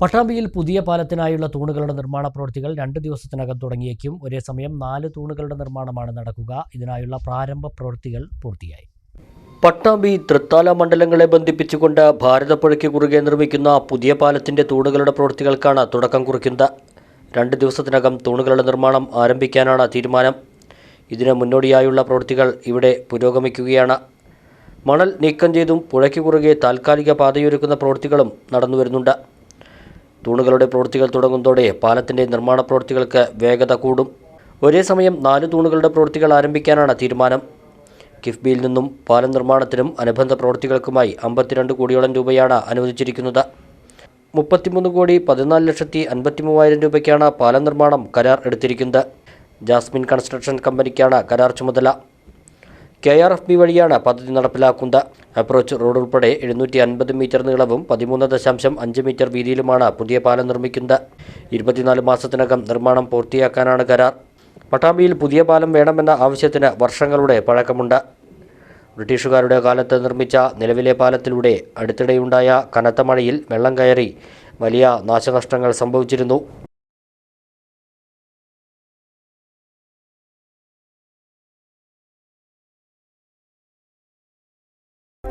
പട്ടാമ്പിയിൽ പുതിയ പാലത്തിനായുള്ള തൂണുകളുടെ നിർമ്മാണ പ്രവൃത്തികൾ രണ്ട് ദിവസത്തിനകം തുടങ്ങിയേക്കും. ഒരേ സമയം നാല് തൂണുകളുടെ നിർമ്മാണമാണ് നടക്കുക. ഇതിനായുള്ള പ്രാരംഭ പ്രവൃത്തികൾ പൂർത്തിയായി. പട്ടാമ്പി തൃത്താല മണ്ഡലങ്ങളെ ബന്ധിപ്പിച്ചുകൊണ്ട് ഭാരതപ്പുഴയ്ക്ക് കുറുകെ നിർമ്മിക്കുന്ന പുതിയ പാലത്തിന്റെ തൂണുകളുടെ പ്രവൃത്തികൾക്കാണ് തുടക്കം കുറിക്കുന്നത്. രണ്ട് ദിവസത്തിനകം തൂണുകളുടെ നിർമ്മാണം ആരംഭിക്കാനാണ് തീരുമാനം. ഇതിന് മുന്നോടിയായുള്ള പ്രവൃത്തികൾ ഇവിടെ പുരോഗമിക്കുകയാണ്. മണൽ നീക്കം ചെയ്തും പുഴയ്ക്ക് കുറുകെ താൽക്കാലിക പാതയൊരുക്കുന്ന പ്രവൃത്തികളും നടന്നുവരുന്നുണ്ട്. തൂണുകളുടെ പ്രവൃത്തികൾ തുടങ്ങുന്നതോടെ പാലത്തിന്റെ നിർമ്മാണ പ്രവൃത്തികൾക്ക് വേഗത കൂടും. ഒരേ സമയം നാല് തൂണുകളുടെ പ്രവൃത്തികൾ ആരംഭിക്കാനാണ് തീരുമാനം. കിഫ്ബിയിൽ നിന്നും പാലം നിർമ്മാണത്തിനും അനുബന്ധ പ്രവൃത്തികൾക്കുമായി അമ്പത്തിരണ്ട് കോടിയോളം രൂപയാണ് അനുവദിച്ചിരിക്കുന്നത്. മുപ്പത്തിമൂന്ന് കോടി പതിനാല് ലക്ഷത്തി അൻപത്തി മൂവായിരം രൂപയ്ക്കാണ് പാലം നിർമ്മാണം കരാർ എടുത്തിരിക്കുന്നത്. ജാസ്മിൻ കൺസ്ട്രക്ഷൻ കമ്പനിക്കാണ് കരാർ ചുമതല. കെ ആർ എഫ് ബി വഴിയാണ് പദ്ധതി നടപ്പിലാക്കുന്നത്. അപ്രോച്ച് റോഡ് ഉൾപ്പെടെ എഴുന്നൂറ്റി അൻപത് മീറ്റർ നീളവും പതിമൂന്ന് ദശാംശം അഞ്ച് മീറ്റർ വീതിയിലുമാണ് പുതിയ പാലം നിർമ്മിക്കുന്നത്. ഇരുപത്തിനാല് മാസത്തിനകം നിർമ്മാണം പൂർത്തിയാക്കാനാണ് കരാർ. പട്ടാമ്പിയിൽ പുതിയ പാലം വേണമെന്ന ആവശ്യത്തിന് വർഷങ്ങളുടെ പഴക്കമുണ്ട്. ബ്രിട്ടീഷുകാരുടെ കാലത്ത് നിർമ്മിച്ച നിലവിലെ പാലത്തിലൂടെ അടുത്തിടെയുണ്ടായ കനത്ത മഴയിൽ വെള്ളം കയറി വലിയ നാശനഷ്ടങ്ങൾ സംഭവിച്ചിരുന്നു.